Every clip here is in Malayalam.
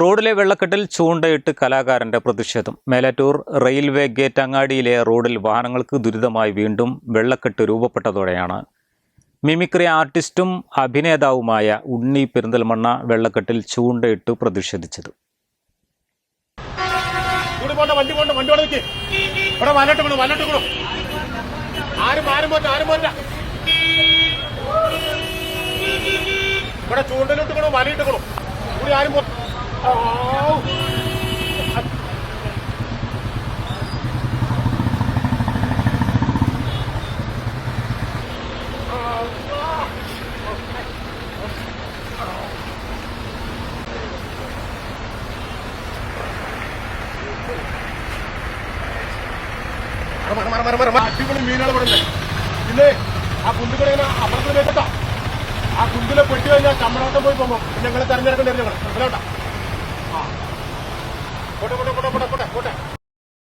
റോഡിലെ വെള്ളക്കെട്ടിൽ ചൂണ്ടയിട്ട് കലാകാരന്റെ പ്രതിഷേധം. മേലാറ്റൂർ റെയിൽവേ ഗേറ്റ് അങ്ങാടിയിലെ റോഡിൽ വാഹനങ്ങൾക്ക് ദുരിതമായി വീണ്ടും വെള്ളക്കെട്ട് രൂപപ്പെട്ടതോടെയാണ്. മിമിക്രി ആർട്ടിസ്റ്റും അഭിനേതാവുമായ ഉണ്ണി പെരിന്തൽമണ്ണ വെള്ളക്കെട്ടിൽ ചൂണ്ടയിട്ട് പ്രതിഷേധിച്ചത്. ഇവിടെ ആരും പോറ്റ ഇവിടെ ആരും അടിപൊളി മീനുകൾ പെടുന്നത് പിന്നെ ആ കുന്തുകളെ ഇങ്ങനെ അപ്പുറത്തിൽ വെച്ചിട്ടാ ആ കുന്തിലെ പെട്ടി കഴിഞ്ഞാൽ ചമ്മടോട്ടം പോയി പോകുമ്പോൾ ഞങ്ങളെ തെരഞ്ഞെടുക്കേണ്ടി ഞങ്ങൾ മനസ്സിലാവട്ടാ?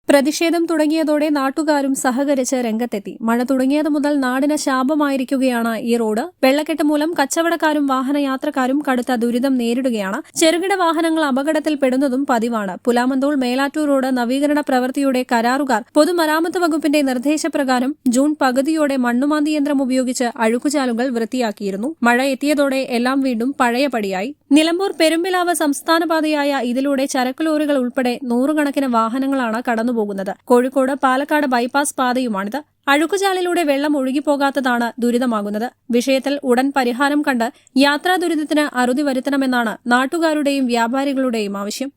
പ്രതിഷേധം തുടങ്ങിയതോടെ നാട്ടുകാരും സഹകരിച്ച് രംഗത്തെത്തി. മഴ തുടങ്ങിയത് മുതൽ നാടിന് ശാപമായിരിക്കുകയാണ് ഈ റോഡ്. വെള്ളക്കെട്ട് മൂലം കച്ചവടക്കാരും വാഹനയാത്രക്കാരും കടുത്ത ദുരിതം നേരിടുകയാണ്. ചെറുകിട വാഹനങ്ങൾ അപകടത്തിൽപ്പെടുന്നതും പതിവാണ്. പുലാമന്തോൾ മേലാറ്റൂർ റോഡ് നവീകരണ പ്രവൃത്തിയുടെ കരാറുകാർ പൊതുമരാമത്ത് വകുപ്പിന്റെ നിർദ്ദേശപ്രകാരം ജൂൺ പകുതിയോടെ മണ്ണുമാന്തി യന്ത്രം ഉപയോഗിച്ച് അഴുക്കുചാലുകൾ വൃത്തിയാക്കിയിരുന്നു. മഴ എത്തിയതോടെ എല്ലാം വീണ്ടും പഴയപടിയായി. നിലമ്പൂർ പെരുമ്പിലാവ് സംസ്ഥാനപാതയായ ഇതിലൂടെ ചരക്ക് ലോറികൾ ഉൾപ്പെടെ നൂറുകണക്കിന് വാഹനങ്ങളാണ് കടന്നുപോകുന്നത്. കോഴിക്കോട് പാലക്കാട് ബൈപ്പാസ് പാതയുമാണിത്. അഴുക്കുചാലിലൂടെ വെള്ളം ഒഴുകിപ്പോകാത്തതാണ് ദുരിതമാകുന്നത്. വിഷയത്തിൽ ഉടൻ പരിഹാരം കണ്ട് യാത്രാ ദുരിതത്തിന് അറുതി വരുത്തണമെന്നാണ് നാട്ടുകാരുടെയും വ്യാപാരികളുടെയും ആവശ്യം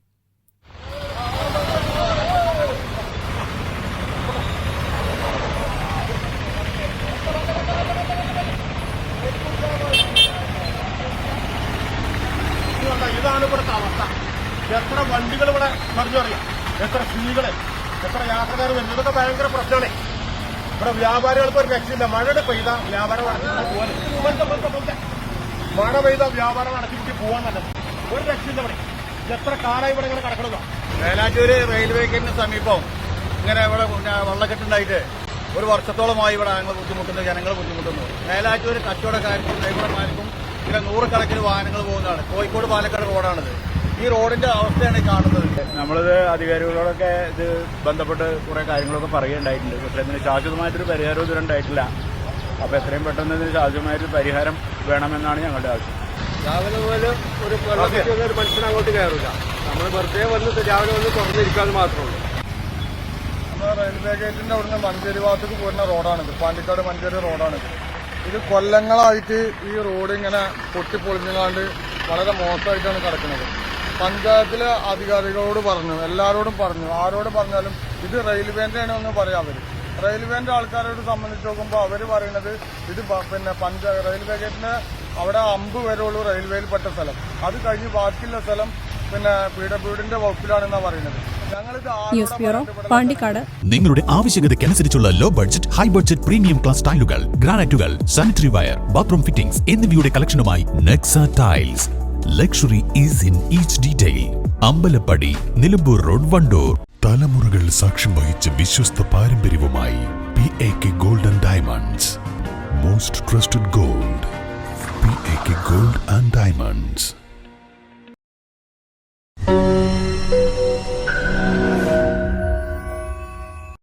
ഇത് കണ്ടോ, ഇതാണ് ഇവിടുത്തെ അവസ്ഥ എത്ര വണ്ടികൾ ഇവിടെ മറിഞ്ഞു അറിയാം? എത്ര സ്ത്രീകൾ? എത്ര യാത്രക്കാർ വരുന്നു? ഇതൊക്കെ ഭയങ്കര പ്രശ്നമാണ്. ഇവിടെ വ്യാപാരികൾക്ക് ഒരു രക്ഷയില്ല. മഴയുടെ പെയ്ത വ്യാപാരം ഇവിടുത്തെ മഴ പെയ്ത വ്യാപാരം അടച്ചിട്ട് പോകാൻ തന്നെ. ഒരു രക്ഷയില്ല ഇവിടെ. എത്ര കാലായി ഇവിടെ ഇങ്ങനെ കിടക്കണതോ? മേലാറ്റൂര് റെയിൽവേ ഗേറ്റിന് സമീപം ഇങ്ങനെ ഇവിടെ വെള്ളക്കെട്ടുണ്ടായിട്ട് ഒരു വർഷത്തോളമായി ഇവിടെ ഞങ്ങൾ ബുദ്ധിമുട്ടുന്നു ജനങ്ങൾ ബുദ്ധിമുട്ടുന്നു. മേലാറ്റൂര് കച്ചവടക്കാർക്കും ഡ്രൈവർമാർക്കും ഇങ്ങനെ നൂറുകണക്കിന് വാഹനങ്ങൾ പോകുന്നതാണ്. കോഴിക്കോട് പാലക്കാട് റോഡാണിത്. ഈ റോഡിന്റെ അവസ്ഥയാണ് കാണുന്നത്. നമ്മളിത് അധികാരികളോടൊക്കെ ഇത് ബന്ധപ്പെട്ട് കുറെ കാര്യങ്ങളൊക്കെ പറയുകയുണ്ടായിട്ടുണ്ട്. പക്ഷെ ഇതിന് ശാശ്വതമായിട്ടൊരു പരിഹാരം ഇതുവരെ ഉണ്ടായിട്ടില്ല. അപ്പൊ എത്രയും പെട്ടെന്ന് ഇതിന് ശാശ്വതമായിട്ടൊരു പരിഹാരം വേണമെന്നാണ് ഞങ്ങളുടെ ആവശ്യം. രാവിലെ മുതൽ ഒരു വെള്ളത്തിൽ ഒരു മനുഷ്യൻ അങ്ങോട്ട് കയറില്ല നമ്മൾ വെറുതെ വന്നിട്ട് രാവിലെ വന്ന് തുറന്നിരിക്കാന്ന് മാത്രമേ ഉള്ളൂ. നമ്മുടെ റെയിൽവേ ഗേറ്റിന്റെ അവിടുന്ന് മഞ്ചേരി ഭാഗത്തേക്ക് പോകുന്ന റോഡാണിത് പാണ്ടിക്കാട് മഞ്ചേരി റോഡാണിത് ഇത്. കൊല്ലങ്ങളായിട്ട് ഈ റോഡ് ഇങ്ങനെ പൊട്ടിപ്പൊളിഞ്ഞാണ്ട് വളരെ മോശമായിട്ടാണ് കിടക്കുന്നത്. പഞ്ചായത്തിലെ അധികാരികളോട് പറഞ്ഞു എല്ലാവരോടും പറഞ്ഞു. ആരോട് പറഞ്ഞാലും ഇത് റെയിൽവേന്റെ ആണെന്ന് പറയാം അവർ. റെയിൽവേന്റെ ആൾക്കാരോട് സംബന്ധിച്ച് നോക്കുമ്പോൾ അവർ പറയുന്നത് ഇത് പിന്നെ പഞ്ചായത്ത് റെയിൽവേ ഗേറ്റിന്റെ അവിടെ അമ്പ് വരെയുള്ളൂ റെയിൽവേയിൽപ്പെട്ട സ്ഥലം. അത് കഴിഞ്ഞ് ബാക്കിയുള്ള സ്ഥലം പിന്നെ പി ഡബ്ല്യു ഡിന്റെ വകുപ്പിലാണെന്നാണ് പറയുന്നത് ന്യൂസ് ബ്യൂറോ പാണ്ടിക്കാട്. നിങ്ങളുടെ ആവശ്യകതയ്ക്കനുസരിച്ചുള്ള low budget high budget premium class ടൈലുകൾ ഗ്രാനൈറ്റുകൾ സാനിറ്ററി വയർ ബാത്റൂം ഫിറ്റിംഗ്സ് എന്നിവയുടെ കളക്ഷനുമായി Nexa tiles luxury is in each detail Ambalappadi Nilambur road Wandoor. തലമുറകൾ സാക്ഷ്യം വഹിച്ച വിശ്വസ്ത പാരമ്പര്യവുമായി P A K gold and diamonds most trusted gold P A K gold and diamonds